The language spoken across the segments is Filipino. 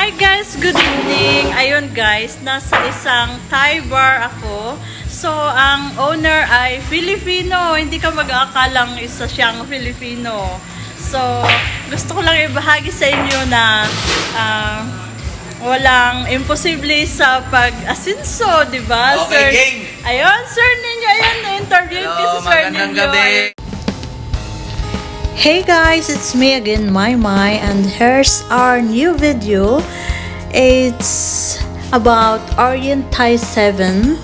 Hi guys, good evening. Ayun guys, nasa isang Thai bar ako. So, ang owner ay Filipino. Hindi ka mag-aakalang isa siyang Filipino. So, gusto ko lang ibahagi sa inyo na ah, walang imposible sa pag-asinso, di ba? Okay, gang. Ayun, sir ninyo. Ayun, na-interview ko si sir magandang gabi. Hey guys, it's me again, My My, and here's our new video. It's about Orient Thai 7.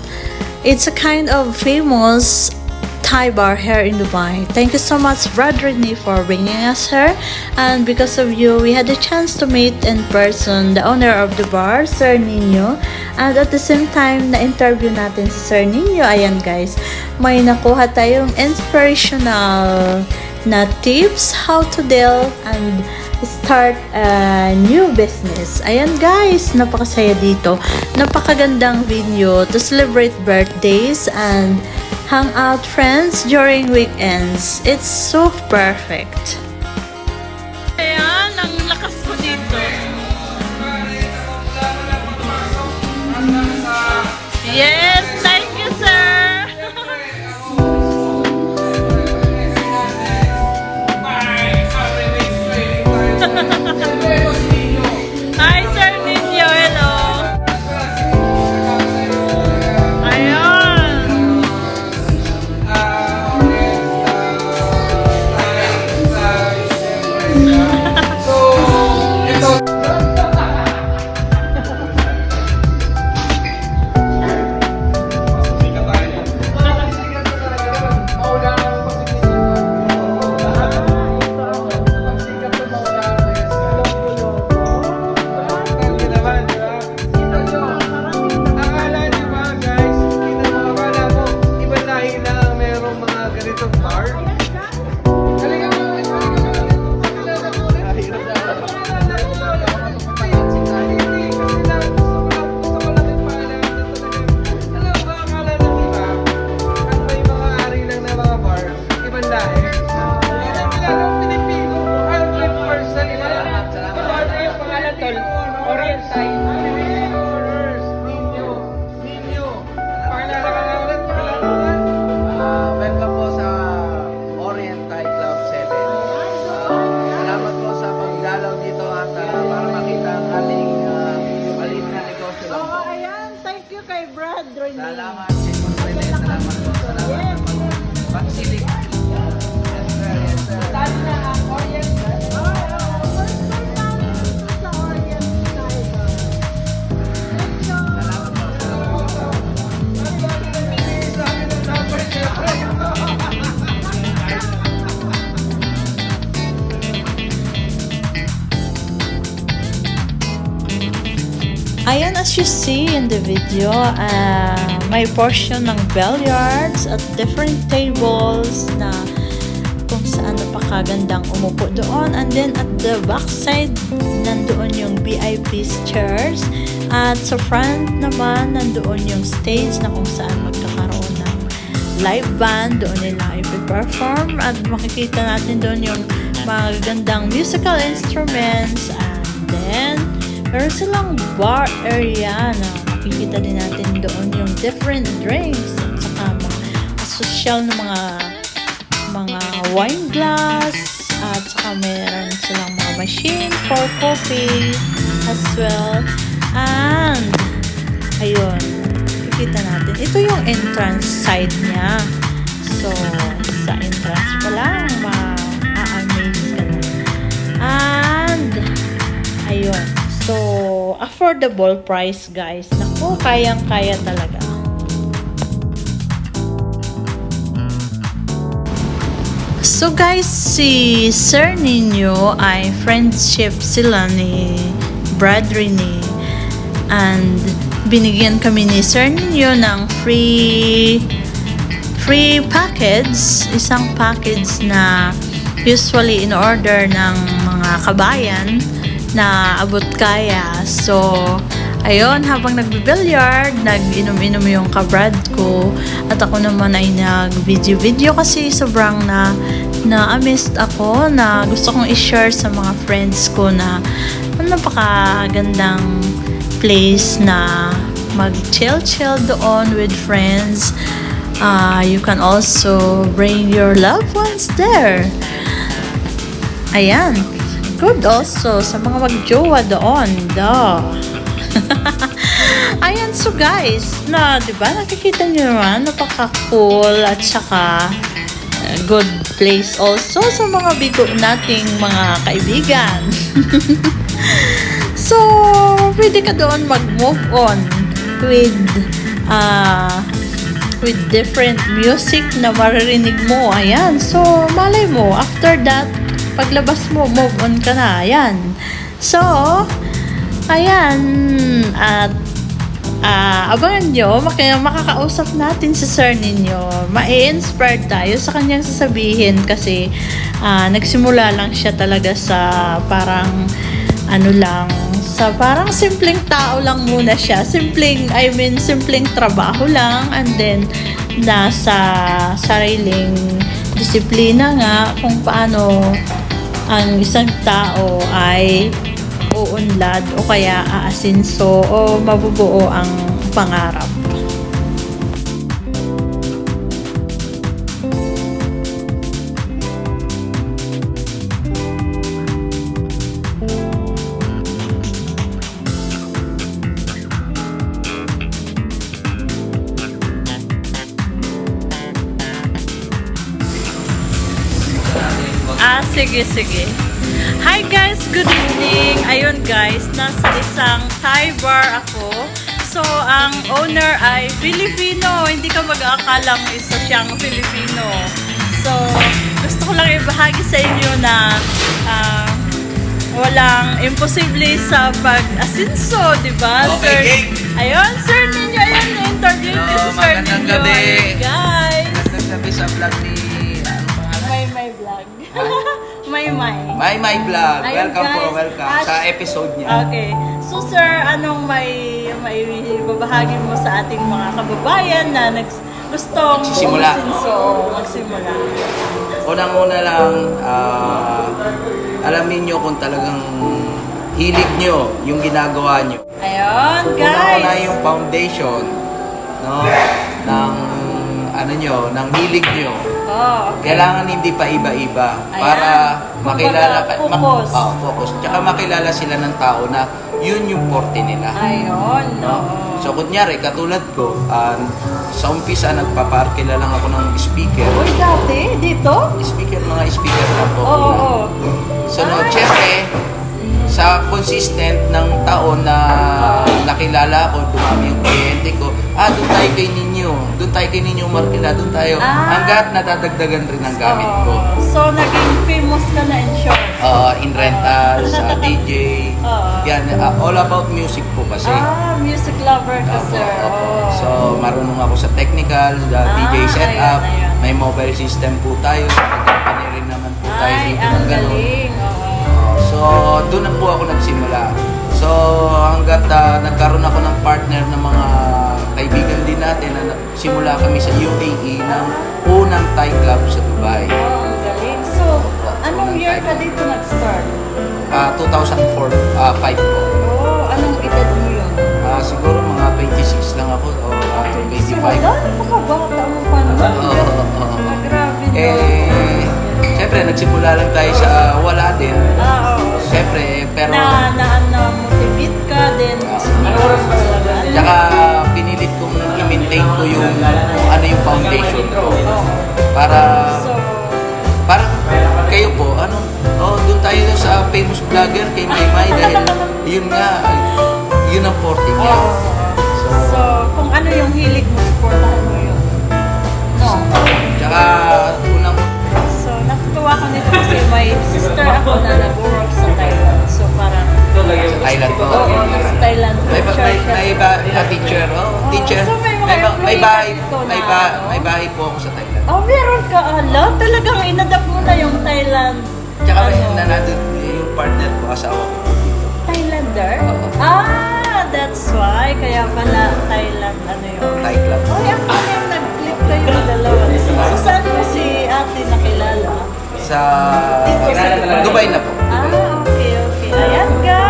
It's a kind of famous Thai bar here in Dubai. Thank you so much, Brad Ridney, for bringing us here. And because of you, we had a chance to meet in person the owner of the bar, Sir Nino. And at the same time, na-interview natin si Sir Nino. Ayan guys, may nakuha tayong inspirational na tips how to deal and start a new business. Ayan guys, napakasaya dito. Napakagandang video to celebrate birthdays and hang out friends during weekends. It's so perfect. Amen. You see in the video, uh, may portion ng billiards at different tables na kung saan napakagandang umupo doon. And then at the back side, nandoon yung VIP chairs. At sa front naman, nandoon yung stage na kung saan magkakaroon ng live band. Doon nila ipiperform. At makikita natin doon yung magagandang musical instruments. And then, meron silang bar area na makikita din natin doon yung different drinks at saka mga social na mga mga wine glass at saka meron silang mga machine for coffee as well. And ayun makikita natin. Ito yung entrance side niya. So sa entrance pa lang ma-amaze affordable price guys naku kayang kaya talaga. So guys, si Sir Nino ay friendship sila ni Brad Rene. And binigyan kami ni Sir Nino ng free free package, isang package na usually in order ng mga kabayan na abot kaya. So, ayun, habang nagbibilyard, nag-inom-inom yung kabrad ko. At ako naman ay nag-video-video kasi sobrang na na-amazed ako na gusto kong i-share sa mga friends ko na napakagandang place na mag-chill-chill doon with friends. Uh, you can also bring your loved ones there. Ayan. Good also sa mga magjowa doon. Duh. Ayan, so guys, na, di ba, nakikita nyo naman, napaka-cool at saka uh, good place also sa mga bigo nating mga kaibigan. so, pwede ka doon mag-move on with uh, with different music na maririnig mo. Ayan. So, malay mo, after that, paglabas mo, move on ka na. Ayan. So, ayan. At, ah, abangan nyo, maka- makakausap natin si sir ninyo. Ma-inspire tayo sa kanyang sasabihin kasi ah, nagsimula lang siya talaga sa parang ano lang, sa parang simpleng tao lang muna siya. Simpleng, I mean, simpleng trabaho lang and then nasa sariling disiplina nga kung paano ang isang tao ay uunlad o kaya aasinso o mabubuo ang pangarap. Sige, sige. Hi guys, good evening. Ayun guys, nasa isang Thai bar ako. So, ang owner ay Filipino. Hindi ka mag-aakalang isa siyang Filipino. So, gusto ko lang ibahagi sa inyo na ah, walang imposible sa pag-asinso, di ba? Okay, sir? game. Ayun, sir ninyo. Ayun, interview Hello, niyo si sir magandang ninyo. gabi. Guys. Nagsasabi sa vlog ni, ano pangalan? May may vlog. May may. My My Vlog. Ayun, welcome po, guys. welcome. Ah, Sa episode niya. Okay. So sir, anong may may babahagi mo sa ating mga kababayan na nags gustong Magsisimula. umasinso o magsimula? Unang-una lang, ah, alamin nyo kung talagang hilig nyo yung ginagawa nyo. Ayun, Una-una guys. yung foundation no, ng ano nyo, ng hilig nyo. Oh, okay. Kailangan hindi pa iba-iba Ayan. para makilala ma- focus. oh, focus. Tsaka makilala sila ng tao na yun yung forte nila. Ayun, No? So kunyari, katulad ko, ah, sa umpisa nagpaparkila lang ako ng speaker. Uy, dati, dito? Speaker, mga speaker lang po. Oo, oo. So no, syempre, sa consistent ng taon na nakilala ko, dumami yung kliyente ko, ah, doon tayo kay ninyo, doon tayo kay ninyo markila, doon tayo, Ah. hanggat nadadagdagan rin ang gamit ko. Oo. So, naging famous ka na in short. Uh, in rentals, sa DJ, Oo. yan, ah, all about music po kasi. Ah, music lover ka, Opo, sir. opo. Oh. So, marunong ako sa technical, the Ah, DJ setup, ayan, ayan. may mobile system po tayo, may company rin naman po tayo Ay, dito ang ng ganun. galing. Oo. So, doon na po ako nagsimula. So, hanggat ah, nagkaroon ako ng partner ng mga natin na simula kami sa UAE ng unang Thai club sa Dubai. Oh, ang galing. So, anong year ka dito nag-start? Ah, 2004, ah 5 po. Oh, anong edad mo yun? Ah, siguro mga 26 lang ako o ah, 25. So, wala, napakabata mo pa naman. Oo, oo, oo. Ah, grabe no. Eh, syempre, nagsimula lang tayo sa wala din. ah, oo. Syempre, pero... Na, na, na, motivate ka din. Mo talaga. Tsaka kong i-maintain ko yung kung ano yung foundation ko. Para So, parang kayo po, ano, oh, doon tayo sa famous vlogger kay Maymay dahil yun nga, yun ang forte niya. oh, so, kung ano yung hilig mo, supportahan mo yun. No. Tsaka unang So, natutuwa ko nito kasi may sister ako na nag-work sa Thailand. Sa Thailand po. oo, sa Thailand. May, ba- may, may ba, na teacher, oh, teacher. so may mga May, ba, may bahay, dito may, ba, may bahay po ako sa Thailand. Oh, meron ka, ala. Talagang inadapt mo na yung Thailand. Tsaka may ano, na nandun yung partner ko, asawa ko. Thailander? Oo. Ah, that's why. Kaya pala Thailand, ano yun. Thai club. Oh, yung ano yung nag-clip kayo dalawa. So, saan mo si ate nakilala? Sa Dito sa. Dubai na po. Ah, okay, okay. Ayan, guys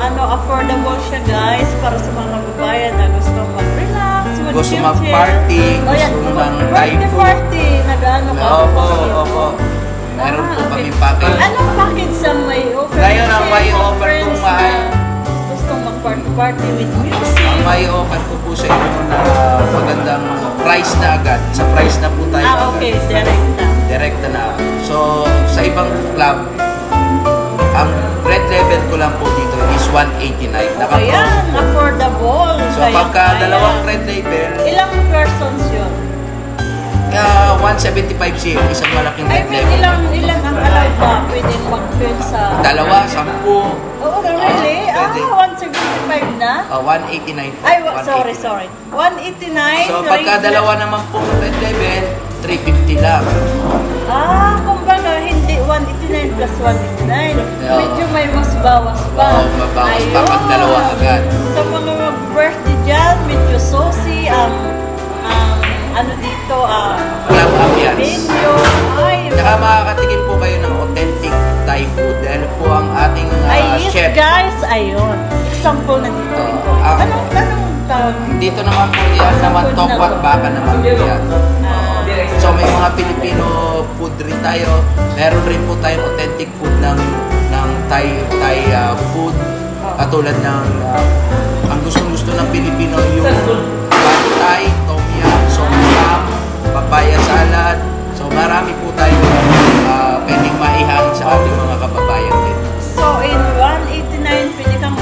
ano, affordable siya guys para sa mga kababayan na gusto mag-relax, mag Gusto mag-party, oh, gusto ng Thai party, nag-ano ka. Opo, opo. Meron ah, po kami package. Ano package sa may offer? Ngayon ang may offer kung mahal. Gustong mag-party with music. Ang may offer ko po sa inyo na magandang price na agad. Sa price na po tayo Ah, okay. Agad. Direct na. Na. So, sa ibang club, ang red level ko lang po 189. Okay, Naka-pro. yan. Affordable. So, Kaya pagka kaya. dalawang red label, Ilang persons yun? uh, 175 CL, isang malaking I red mean, ilang, ilang ang allowed ba pwede mag-fill sa... Dalawa, sampu, Oo, really? Ah, Ah, pwede. 175 na? uh, 189 po. Ay, wa- 180. sorry, sorry. 189. So, pagka dalawa naman po red level, 350 lang. Ah, Medyo may mas bawas pa. Oo, mabawas pa pag dalawa agad. Sa mga mag-birthday dyan, medyo saucy, ang, ang ano dito, ang Club ambience. venue. Ay, Tsaka makakatikim po kayo ng authentic Thai food dahil po ang ating uh, ay, yes, chef. guys, ayun. Example na dito. Oo. ito. Ah. anong, anong tawag? Dito naman po yan naman Food na tokwat to. baka naman po yan. Ah, So may mga Filipino food rin tayo. Meron rin po tayong authentic food ng Thai Thai uh, food. Katulad ng uh, ang gustong-gusto ng Pilipino yung pad Thai, tom yum, som yum, papaya salad. So marami po tayong uh, pwedeng maihain sa ating mga kababayan din. So, in 189, pwede kang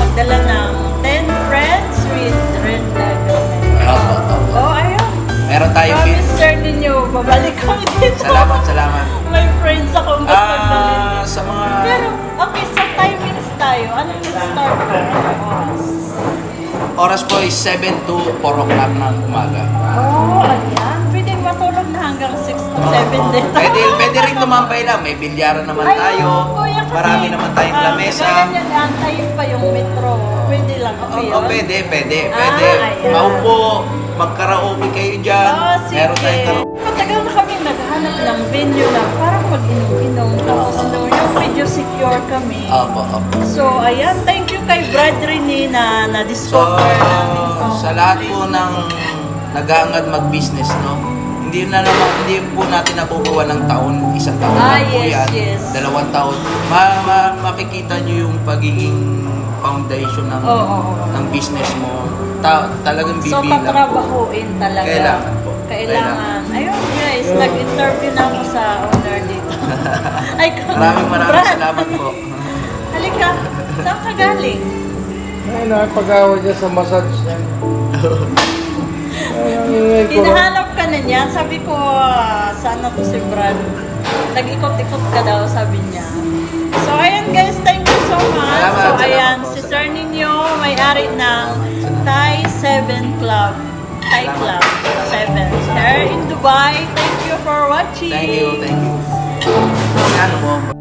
oras po is 7 to 4 o'clock ng umaga. Oh, ayan. Pwede matulog na hanggang 6 to 7 din. Pwede, pwede rin tumambay lang. May bilyaran naman Ay, tayo. kuya, kasi, Marami naman tayong ah, lamesa. Kaya niya, antayin pa yung metro. Pwede lang. Okay, oh, yun? pwede, pwede, Ah, pwede. ayan. Maupo, magkaraoke kayo dyan. Oh, sige. Meron tayong karaoke. Matagal na kami naghanap ng venue na parang mag-inom-inom. Tapos no, yung medyo secure kami. Opo, opo. So, ayan. Thank you kay Brad Rene na So, na-discover namin sa lahat po ng naghahangad mag-business, no? Hindi na naman, hindi po natin nakukuha ng taon, isang taon Ah, lang po yes, yan, yes. dalawang taon. Ma, ma- makikita nyo yung pagiging foundation ng, Oo, oo, oo. ng business mo. Ta- talagang So, bibilang po. tatrabahuin talaga. Kailangan po. Kailangan. Ayun guys, nag-interview na ako sa owner dito. Ay, Maraming maraming Brad. salamat po. Halika, saan ka galing? Ay, nakapag-awa dyan sa massage niya. Ay, ang ingay ko. Hinahanap ka na niya. Sabi ko, ah, sana to si Brad. Nag-ikot-ikot ka daw, sabi niya. So, ayan guys, thank you so much. Salamat, so, salamat ayan, po. si Sir Ninyo, may-ari ng Thai 7 Club. Thai Salamat. Club 7. Here in Dubai. Thank you for watching. Thank you, thank you. Ano?